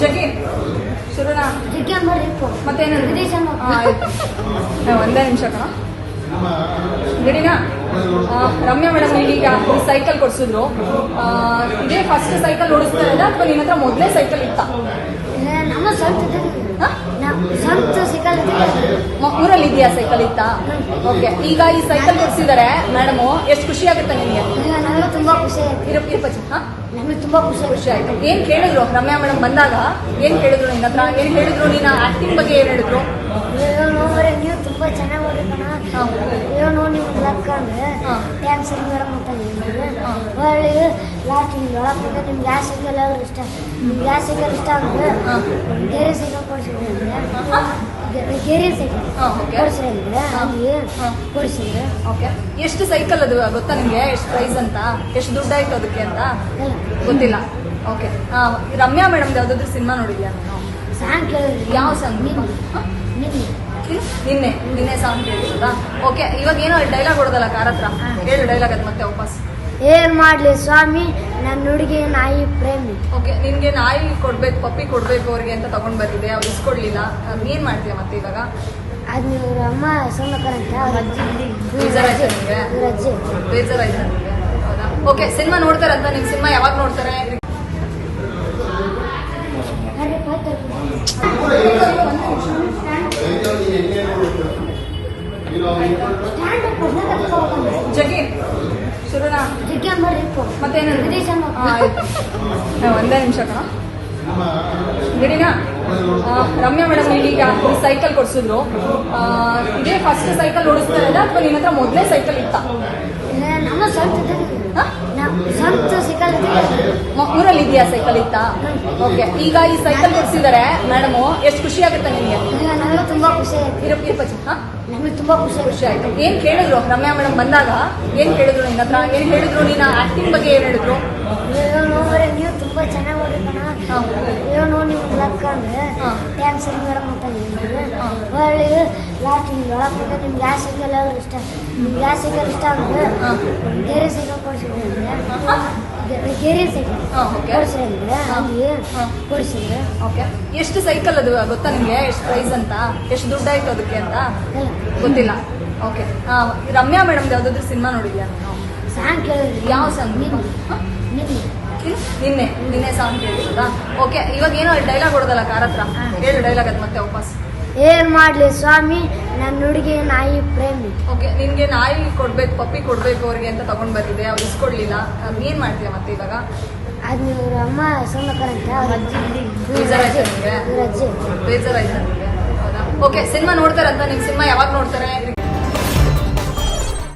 ಜಗಿ ಶುರುನಾ? ಮತ್ತೇನು ಒಂದೇ ನಿಮಿಷ ಕಣ ರೆಡಿನಾ ಆ, ರಮ್ಯಾ ಮೇಡಮ್ ಈಗ ಸೈಕಲ್ ಕೊಡ್ಸಿದ್ರು. ಇದೇ ಫಸ್ಟ್ ಸೈಕಲ್ ಓಡಿಸ್ತಾ ಇದ್ದ ಅಥವಾ ನಿನ್ನ ಹತ್ರ ಮೊದಲೇ ಸೈಕಲ್ ಇತ್ತ? ನಮ್ಮ ಸ್ವಂತ ಸೈಕಲ್ ಊರಲ್ಲಿ ಇದೆಯಾ ಸೈಕಲ್ ಇತ್ತ? ಓಕೆ ಈಗ ಈ ಸೈಕಲ್ ಕೊಡ್ಸಿದ್ದಾರೆ ಮೇಡಮು ಎಷ್ಟು ಖುಷಿ ಆಗುತ್ತೆ ನಿಮಗೆ? ನಮಗೆ ತುಂಬಾ ಖುಷಿ ಆಯ್ತು. ನಮಗೆ ತುಂಬಾ ಖುಷಿ ಖುಷಿ ಆಯ್ತು. ಏನ್ ಕೇಳಿದ್ರು? ರಮ್ಯಾ ಮೇಡಮ್ ಬಂದಾಗ ಏನ್ ಕೇಳಿದ್ರು ನಿನ್ನ ಹತ್ರ? ಏನ್ ಹೇಳಿದ್ರು ನೀನು? ಆಕ್ಟಿಂಗ್ ಬಗ್ಗೆ ಏನ್ ಹೇಳಿದ್ರು? ನೀವು ತುಂಬಾ ಚೆನ್ನಾಗಿ ನೋಡಿ ನೀವು ಲಕ್ಕ ಅಂದ್ರೆ ಹಾ. ಥ್ಯಾಂಕ್ಸ್ ಮೇಡಮ್ ಅಂತ ಹೇಳಿದ್ರು ಹಾ. ಹೊಳ್ಳಿ ಲಾಸ್ಟ್ ನಿಮ್ಗೆ ಒಳಗೆ ಬಂದ್ರೆ ನಿಮ್ಗೆ ಯಾವ ಸಿಗಲ್ಲ ಅವ್ರು ಇಷ್ಟ ನಿಮ್ಗೆ ಯಾವ ಸೈಕಲ್ ಇಷ್ಟ ಅಂದ್ರೆ. ಗೆರೆ ಸೈಕಲ್ ಕೊಡ್ಸಿದ್ರೆ ಅಂದ್ರೆ ಗೆರೆ ಸೈಕಲ್. ಕೊಡ್ಸಿದ್ರೆ ಅಲ್ಲಿ. ಓಕೆ ಎಷ್ಟು ಸೈಕಲ್ ಅದು ಗೊತ್ತಾ ನಿಮ್ಗೆ ಎಷ್ಟು ಪ್ರೈಸ್ ಅಂತ ಎಷ್ಟು ದುಡ್ಡು ಆಯ್ತು ಅದಕ್ಕೆ ಅಂತ ಗೊತ್ತಿಲ್ಲ ಓಕೆ ರಮ್ಯಾ ಮೇಡಮ್ ಯಾವ್ದಾದ್ರು ಸಿನಿಮಾ ನೋಡಿದ್ಯಾ ನೀನು ಸಾಂಗ್ ಯಾವ ಸಾಂಗ್ ನಿನ್ನೆ ನಿನ್ನೆ ಸಾಂಗ್ ಕೇಳಿದ್ರಾ ಓಕೆ ಇವಾಗ ಏನೋ ಡೈಲಾಗ್ ಹೊಡೆದಲ್ಲ ಕಾರ್ ಹತ್ರ? ಹೇಳು ಡೈಲಾಗ್ ಅದು ಮತ್ತೆ ವಾಪಸ್. ಏನ್ ಮಾಡ್ಲಿ ಸ್ವಾಮಿ? ನನ್ನ ಹುಡುಗಿ ನಾಯಿ ಪ್ರೇಮಿ. ಓಕೆ ನಿನ್ಗೆ ನಾಯಿ ಕೊಡ್ಬೇಕು ಪಪ್ಪಿ ಕೊಡ್ಬೇಕು ಅವ್ರಿಗೆ ಅಂತ ತಗೊಂಡ್ ಬಂದಿದೆ ಅವ್ರು ಇಸ್ಕೊಡ್ಲಿಲ್ಲ. ಏನ್ ಮಾಡ್ತೀಯ ಮತ್ತೆ ಇವಾಗ? ಅದ್ ಇವ್ರ ಅಮ್ಮ ಸೋಮಕರಂತ ಅವ್ರ ಅಜ್ಜಿ. ಬೇಜಾರಾಯ್ತಾ ನಿಮ್ಗೆ? ಇವ್ರ ಅಜ್ಜಿ. ಬೇಜಾರಾಯ್ತಾ ನಿಮ್ಗೆ? ಹೌದಾ? ಓಕೆ ಸಿನಿಮಾ ನೋಡ್ತಾರಂತ ನಿಮ್ ಸಿನಿಮಾ ಯಾವಾಗ ನೋಡ್ತಾರೆ? ಜಗಿ ಮತ್ತೇನು. ಒಂದೇ ನಿಮಿಷ ಕಣ. ಆ, ರಮ್ಯಾ ಮೇಡಮ್ ಈಗ ಸೈಕಲ್ ಕೊಡ್ಸಿದ್ರು. ಇದೇ ಫಸ್ಟ್ ಸೈಕಲ್ ಓಡಿಸ್ತಾ ಇದ್ದ ಅಥವಾ ನಿನ್ನ ಹತ್ರ ಮೊದಲೇ ಸೈಕಲ್ ಇತ್ತ? ನಮ್ಮ ಸ್ವಂತ ಸ್ವಂತ ಸಿಕ್ಕಲ್ಲ ಊರಲ್ಲಿ ಇದೆಯಾ ಸೈಕಲ್ ಇತ್ತ? ಓಕೆ ಈಗ ಈ ಸೈಕಲ್ ಕೊಡ್ಸಿದ್ದಾರೆ ಮೇಡಮು ಎಷ್ಟು ಖುಷಿ ಆಗುತ್ತೆ ನಿಮಗೆ? ತುಂಬಾ ಖುಷಿ ಇರಪ್ಪ ಇರಪ್ಪ ಹಾ ನಮಗೆ ತುಂಬಾ ಖುಷಿ ಖುಷಿ ಆಯ್ತು. ಏನ್ ಕೇಳಿದ್ರು? ರಮ್ಯಾ ಮೇಡಮ್ ಬಂದಾಗ ಏನ್ ಕೇಳಿದ್ರು ನಿನ್ನ ಹತ್ರ? ಏನ್ ಹೇಳಿದ್ರು ನೀನು ಆಕ್ಟಿಂಗ್ ಬಗ್ಗೆ ಏನ್ ಹೇಳಿದ್ರು? ನೀವು ತುಂಬಾ ಚೆನ್ನಾಗಿ. ಅಯ್ಯೋ ನೋಡಿ ನೀವು ಲಕ್ಕ ಅಂದ್ರೆ ಹಾ. ಥ್ಯಾಂಕ್ಸ್ ಮೇಡಮ್ ಅಂತ. ಹೊಳ್ಳಿ ಲಾಸ್ಟ್ ನಿಮ್ಗೆ. ಒಳಗೆ ನಿಮ್ಗೆ ಯಾವ ಸೈಕಲ್ ಇಷ್ಟ. ನಿಮ್ಗೆ ಯಾವ ಸಿಗಲ್ಲ ಇಷ್ಟ ಅಂದ್ರೆ ಬೇರೆ ಸಿಗೋ ಕೊಡ್ಸಿದ್ರೆ ಕೊಡ್ಸಿದ್ರೆ. ಓಕೆ ಎಷ್ಟು ಸೈಕಲ್ ಅದು ಗೊತ್ತಾ ನಿಮ್ಗೆ? ಎಷ್ಟು ಪ್ರೈಸ್ ಅಂತ? ಎಷ್ಟು ದುಡ್ಡು ಆಯ್ತು ಅದಕ್ಕೆ ಅಂತ? ಗೊತ್ತಿಲ್ಲ. ಓಕೆ ರಮ್ಯಾ ಮೇಡಮ್ ಯಾವ್ದಾದ್ರು ಸಿನಿಮಾ ನೋಡಿದ್ಯಾ? ನೀನು ಸಾಂಗ್ ಕೇಳಿದ್ರಿ ಯಾವ ಸಾಂಗ್? ನಿನ್ನೆ. ನಿನ್ನೆ. ನಿನ್ನೆ. ನಿನ್ನೆ ಸಾಂಗ್ ಕೇಳಿದ್ರಾ ಓಕೆ ಇವಾಗ ಏನೋ ಡೈಲಾಗ್ ಹೊಡೋದಲ್ಲ ಕಾರ್ ಹತ್ರ? ಹೇಳು ಡೈಲಾಗ್ ಅದು ಮತ್ತೆ ವಾಪಸ್. ಏನ್ ಮಾಡ್ಲಿ ಸ್ವಾಮಿ? ನನ್ನ ಹುಡುಗಿ ನಾಯಿ ಪ್ರೇಮಿ ಓಕೆ ನಿನ್ಗೆ ನಾಯಿ ಕೊಡ್ಬೇಕು ಪಪ್ಪಿ ಕೊಡ್ಬೇಕು ಅವ್ರಿಗೆ ಅಂತ ತಗೊಂಡ್ ಬಂದಿದೆ ಅವ್ರು ಇಸ್ಕೊಡ್ಲಿಲ್ಲ. ಏನ್ ಮಾಡ್ತೀಯ ಮತ್ತೆ ಇವಾಗ? ಅದು ಇವ್ರ ಅಮ್ಮ ಅಜ್ಜಿ. ಬೇಜಾರಾಯ್ತಾ ನಿಮ್ಗೆ? ಬೇಜಾರಾಯ್ತಾ ಓಕೆ ಸಿನಿಮಾ ನೋಡ್ತಾರಂತ ನಿಮ್ ಸಿನಿಮಾ ಯಾವಾಗ ನೋಡ್ತಾರೆ?